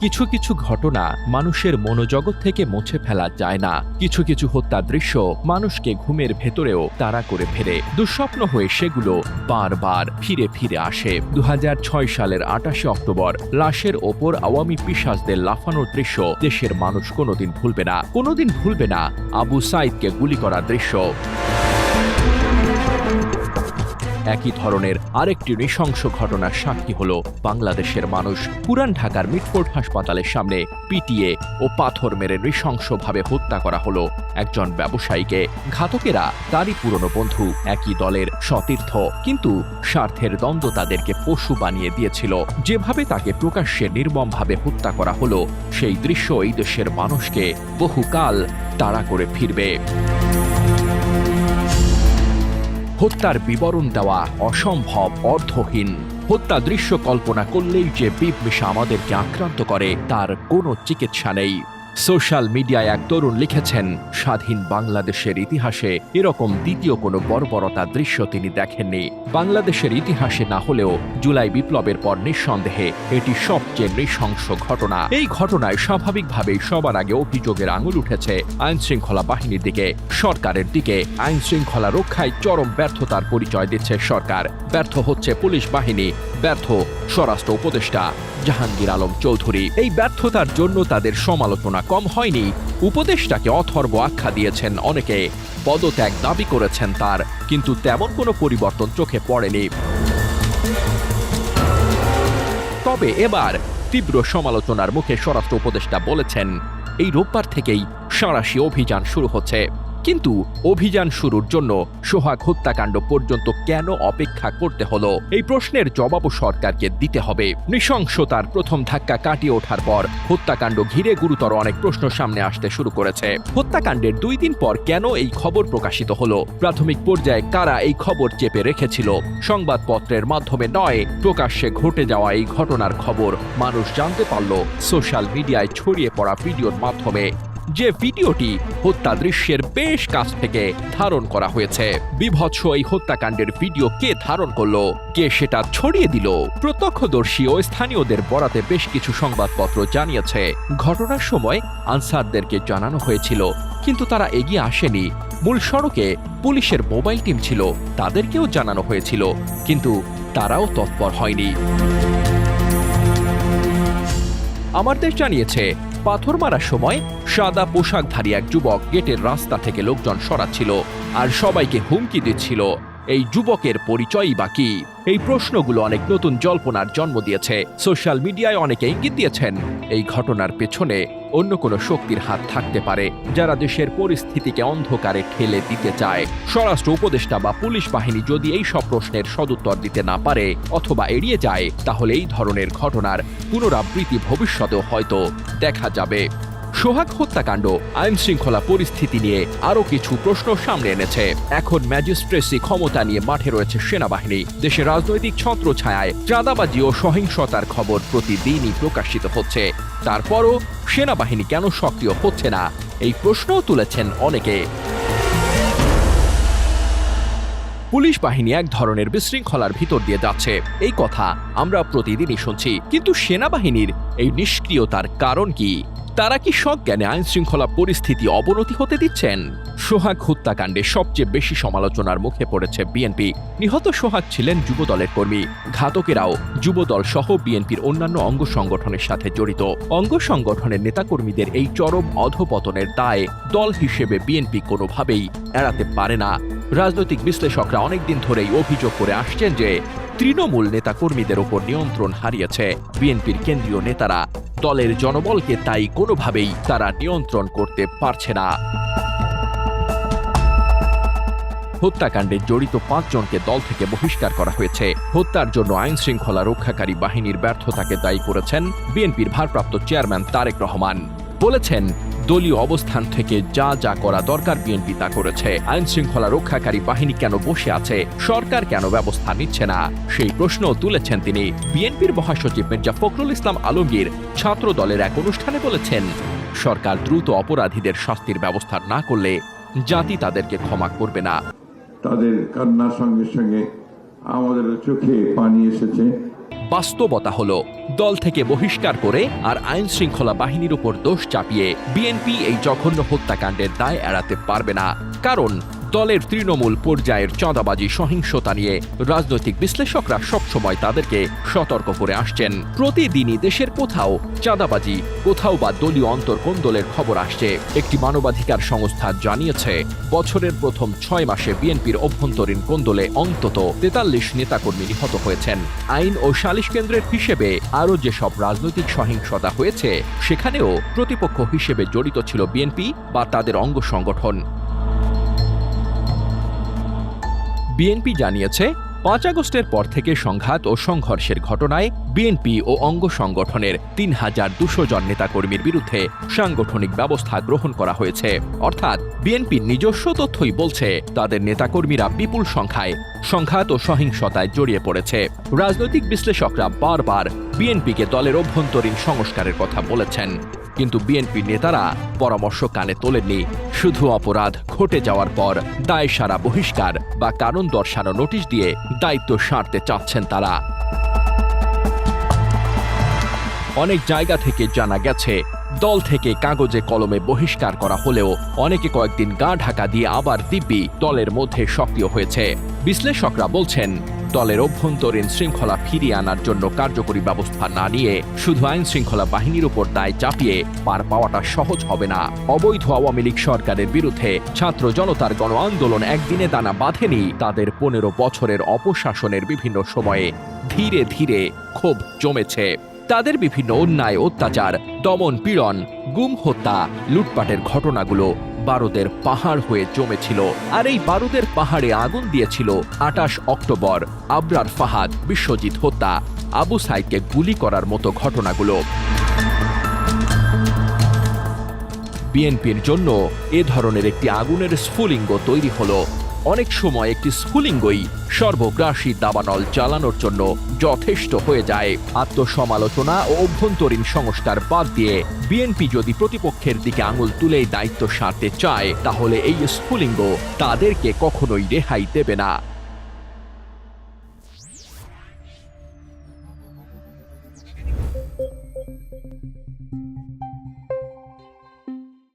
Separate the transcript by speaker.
Speaker 1: কিছু কিছু ঘটনা মানুষের মনোজগৎ থেকে মুছে ফেলা যায় না। কিছু কিছু হত্যা দৃশ্য মানুষকে ঘুমের ভেতরেও তাড়া করে ফেলে। দুঃস্বপ্ন হয়ে সেগুলো বারবার ফিরে ফিরে আসে। দু হাজার ছয় সালের আটাশে অক্টোবর লাশের ওপর আওয়ামী পিসাসদের লাফানোর দৃশ্য দেশের মানুষ কোনোদিন ভুলবে না। কোনোদিন ভুলবে না আবু সাইদকে গুলি করার দৃশ্য। একই ধরনের আরেকটি নৃশংস ঘটনার সাক্ষী হল বাংলাদেশের মানুষ পুরান ঢাকার মিটফোর্ড হাসপাতালের সামনে পিটিয়ে ও পাথর মেরে নৃশংসভাবে হত্যা করা হলো। একজন ব্যবসায়ীকে ঘাতকেরা তারই পুরনো বন্ধু, একই দলের সতীর্থ, কিন্তু স্বার্থের দ্বন্দ্ব তাদেরকে পশু বানিয়ে দিয়েছিল। যেভাবে তাকে প্রকাশ্যে নির্মমভাবে হত্যা করা হলো, সেই দৃশ্য এই দেশের মানুষকে বহুকাল তাড়া করে ফিরবে। হত্যার বিবরণ দেওয়া অসম্ভব অর্থহীন। হত্যা দৃশ্য কল্পনা করলেই যে বিপ মিশা আমাদেরকে আক্রান্ত করে, তার কোনো চিকিৎসা নেই। সোশ্যাল মিডিয়ায় এক তরুণ লিখেছেন, স্বাধীন বাংলাদেশের ইতিহাসে এরকম দ্বিতীয় কোনো বর্বরতা দৃশ্য তিনি দেখেননি। বাংলাদেশের ইতিহাসে না হলেও জুলাই বিপ্লবের পর নিঃসন্দেহে এটি সবচেয়ে নৃশংস ঘটনা। এই ঘটনায় স্বাভাবিকভাবেই সবার আগে অভিযোগের আঙুল উঠেছে আইন শৃঙ্খলা বাহিনীর দিকে। সরকারের দিকে আইন শৃঙ্খলা রক্ষায় চরম ব্যর্থতার পরিচয় দিচ্ছে সরকার। ব্যর্থ হচ্ছে পুলিশ বাহিনী। ব্যর্থ স্বরাষ্ট্র উপদেষ্টা জাহাঙ্গীর আলম চৌধুরী। এই ব্যর্থতার জন্য তাদের সমালোচনা কম হয়নি। উপদেষ্টাকে অথর্ব আখ্যা দিয়েছেন অনেকে। পদত্যাগ দাবি করেছেন তার, কিন্তু তেমন কোনো পরিবর্তন চোখে পড়েনি। তবে এবার তীব্র সমালোচনার মুখে স্বরাষ্ট্র উপদেষ্টা বলেছেন, এই রোববার থেকেই সাঁড়াশি অভিযান শুরু হচ্ছে। কিন্তু অভিযান শুরুর জন্য সোহাগ হত্যাকাণ্ড পর্যন্ত কেন অপেক্ষা করতে হলো? এই প্রশ্নের জবাবও সরকারকে দিতে হবে। নৃশংসতার প্রথম ধাক্কা কাটিয়ে ওঠার পর হত্যাকাণ্ড ঘিরে গুরুতর অনেক প্রশ্ন সামনে আসতে শুরু করেছে। হত্যাকাণ্ডের দুই দিন পর কেন এই খবর প্রকাশিত হলো? প্রাথমিক পর্যায়ে কারা এই খবর চেপে রেখেছিল? সংবাদপত্রের মাধ্যমে নয়, প্রকাশ্যে ঘটে যাওয়া এই ঘটনার খবর। মানুষ জানতে পারল, সোশ্যাল মিডিয়ায় ছড়িয়ে পড়া ভিডিওর মাধ্যমে। যে ভিডিওটি হত্যা দৃশ্যের বেশ কাছ থেকে ধারণ করা হয়েছে। বিভৎস এই হত্যাকাণ্ডের ভিডিও কে ধারণ করল? কে সেটা ছড়িয়ে দিল? প্রত্যক্ষদর্শী ও স্থানীয়দের বরাতে বেশ কিছু সংবাদপত্র জানিয়েছে। ঘটনার সময় আনসারদেরকে জানানো হয়েছিল, কিন্তু তারা এগিয়ে আসেনি। মূল সড়কে পুলিশের মোবাইল টিম ছিল, তাদেরকেও জানানো হয়েছিল, কিন্তু তারাও তৎপর হয়নি। আমার দেশ জানিয়েছে পাথর মারার সময় সাদা পোশাকধারী এক যুবক গেটের রাস্তা থেকে লোকজন সরাচ্ছিল আর সবাইকে হুমকি দিচ্ছিল। এই যুবকের পরিচয়ই বা কি? এই প্রশ্নগুলো অনেক নতুন জল্পনার জন্ম দিয়েছে। সোশ্যাল মিডিয়ায় অনেকে ইঙ্গিত দিয়েছেন, এই ঘটনার পেছনে অন্য কোনো শক্তির হাত থাকতে পারে, যারা দেশের পরিস্থিতিকে অন্ধকারে ঠেলে দিতে চায়। স্বরাষ্ট্র উপদেষ্টা বা পুলিশ বাহিনী যদি এই সব প্রশ্নের সদুত্তর দিতে না পারে অথবা এড়িয়ে যায়, তাহলে এই ধরনের ঘটনার পুনরাবৃত্তি ভবিষ্যতেও হয়তো দেখা যাবে। সোহাগ হত্যাকাণ্ড আইন শৃঙ্খলা পরিস্থিতি নিয়ে আরও কিছু প্রশ্ন সামনে এনেছে। এখন ম্যাজিস্ট্রেসি ক্ষমতা নিয়ে মাঠে রয়েছে সেনাবাহিনী। দেশের রাজনৈতিক ছত্র ছায়ায় চাঁদাবাজি ও সহিংসতার খবর প্রতিদিনই প্রকাশিত হচ্ছে। তারপরও সেনাবাহিনী কেন সক্রিয় হচ্ছে না? এই প্রশ্নও তুলেছেন অনেকে। পুলিশ বাহিনী এক ধরনের বিশৃঙ্খলার ভিতর দিয়ে যাচ্ছে। এই কথা আমরা প্রতিদিনই শুনছি। কিন্তু সেনাবাহিনীর এই নিষ্ক্রিয়তার কারণ কি? তারা কি সজ্ঞানে আইন শৃঙ্খলা পরিস্থিতি অবনতি হতে দিচ্ছেন? সোহাগ হত্যাকাণ্ডে সবচেয়ে বেশি সমালোচনার মুখে পড়েছে বিএনপি। নিহত সোহাগ ছিলেন যুবদলের কর্মী। ঘাতকেরাও যুবদল সহ বিএনপির অন্যান্য অঙ্গ সংগঠনের সাথে জড়িত। অঙ্গ সংগঠনের নেতাকর্মীদের এই চরম অধপতনের দায় দল হিসেবে বিএনপি কোনোভাবেই এড়াতে পারে না। রাজনৈতিক বিশ্লেষকরা অনেকদিন ধরেই অভিযোগ করে আসছেন যে তৃণমূল নেতাকর্মীদের ওপর নিয়ন্ত্রণ হারিয়েছে। বিএনপির কেন্দ্রীয় নেতারা দলের জনবলকে তাই কোনোভাবেই তারা নিয়ন্ত্রণ করতে পারছে না। হত্যাকাণ্ডে জড়িত পাঁচজনকে দল থেকে বহিষ্কার করা হয়েছে। হত্যার জন্য আইন শৃঙ্খলা রক্ষাকারী বাহিনীর ব্যর্থতাকে দায়ী করেছেন বিএনপির ভারপ্রাপ্ত চেয়ারম্যান তারেক রহমান। বলেছেন দলীয় অবস্থান থেকে যা যা করা দরকার বিএনপি তা করেছে। আইন শৃঙ্খলা রক্ষাকারী বাহিনী কেন বসে আছে? সরকার কেন ব্যবস্থা নিচ্ছে না? সেই প্রশ্ন তুলেছেন তিনি। বিএনপির মহাসচিব মির্জা ফখরুল ইসলাম আলমগীর ছাত্র দলের এক অনুষ্ঠানে বলেছেন, সরকার দ্রুত অপরাধীদের শাস্তির ব্যবস্থা না করলে জাতি তাদেরকে ক্ষমা করবে না।
Speaker 2: তাদের কান্নার সঙ্গে সঙ্গে আমাদের চোখে পানি এসেছে।
Speaker 1: বাস্তবতা হলো, দল থেকে বহিষ্কার করে আর আইন শৃঙ্খলা বাহিনীর উপর দোষ চাপিয়ে বিএনপি এই জঘন্য হত্যাকাণ্ডের দায় এড়াতে পারবে না। কারণ দলের তৃণমূল পর্যায়ের চাঁদাবাজি, সহিংসতা নিয়ে রাজনৈতিক বিশ্লেষকরা সবসময় তাদেরকে সতর্ক করে আসছেন। প্রতিদিনই দেশের কোথাও চাঁদাবাজি, কোথাও বা দলীয় অন্তর্কোন্দলের খবর আসছে। একটি মানবাধিকার সংস্থা জানিয়েছে, বছরের প্রথম ছয় মাসে বিএনপির অভ্যন্তরীণ কোন্দলে অন্তত তেতাল্লিশ নেতাকর্মী নিহত হয়েছেন। আইন ও সালিশ কেন্দ্রের হিসেবে আরও যেসব রাজনৈতিক সহিংসতা হয়েছে, সেখানেও প্রতিপক্ষ হিসেবে জড়িত ছিল বিএনপি বা তাদের অঙ্গ সংগঠন। বিএনপি জানিয়েছে, পাঁচ আগস্টের পর থেকে সংঘাত ও সংঘর্ষের ঘটনায় বিএনপি ও অঙ্গ সংগঠনের তিন হাজার দুশো জন নেতাকর্মীর বিরুদ্ধে সাংগঠনিক ব্যবস্থা গ্রহণ করা হয়েছে। অর্থাৎ বিএনপির নিজস্ব তথ্যই বলছে, তাদের নেতাকর্মীরা বিপুল সংখ্যায় সংঘাত ও সহিংসতায় জড়িয়ে পড়েছে। রাজনৈতিক বিশ্লেষকরা বারবার বিএনপিকে দলের অভ্যন্তরীণ সংস্কারের কথা বলেছেন। কিন্তু বিএনপি নেতারা পরামর্শ কানে তোলেননি। শুধু অপরাধ ঘটে যাওয়ার পর দায় সারা বহিষ্কার বা কারণ দর্শানো নোটিশ দিয়ে দায়িত্ব সারতে চাচ্ছেন তারা। অনেক জায়গা থেকে জানা গেছে, দল থেকে কাগজে কলমে বহিষ্কার করা হলেও অনেকে কয়েকদিন গা ঢাকা দিয়ে আবার দিব্যি দলের মধ্যে সক্রিয় হয়েছে। বিশ্লেষকরা বলছেন দলের অভ্যন্তরীণ শৃঙ্খলা ফিরিয়ে আনার জন্য কার্যকরী ব্যবস্থা না নিয়ে শুধু আইন শৃঙ্খলা বাহিনীর উপর দায় চাপিয়ে পার পাওয়াটা সহজ হবে না। অবৈধ আওয়ামী লীগ সরকারের বিরুদ্ধে ছাত্র জনতার গণ আন্দোলন একদিনে দানা বাঁধেনি, তাদের পনেরো বছরের অপশাসনের বিভিন্ন সময়ে ধীরে ধীরে ক্ষোভ জমেছে। তাদের বিভিন্ন অন্যায়, অত্যাচার, দমন পীড়ন, গুম হত্যা, লুটপাটের ঘটনাগুলো বারুদের পাহাড় হয়ে জমেছিল আর এই বারুদের পাহাড়ে আগুন দিয়েছিল আটাশ অক্টোবর। আবরার ফাহাদ, বিশ্বজিৎ হত্যা আবু সাইদকে গুলি করার মতো ঘটনাগুলো। বিএনপির জন্য এ ধরনের একটি আগুনের স্ফুলিঙ্গ তৈরি হলো। অনেক সময় একটি স্ফুলিঙ্গই সর্বগ্রাসী দাবানল চালানোর জন্য যথেষ্ট হয়ে যায়। আত্মসমালোচনা ও অভ্যন্তরীণ সংস্কার বাদ দিয়ে বিএনপি যদি প্রতিপক্ষের দিকে আঙুল তুলেই দায়িত্ব সারতে চায়, তাহলে এই স্ফুলিঙ্গ তাদেরকে কখনোই রেহাই দেবে না।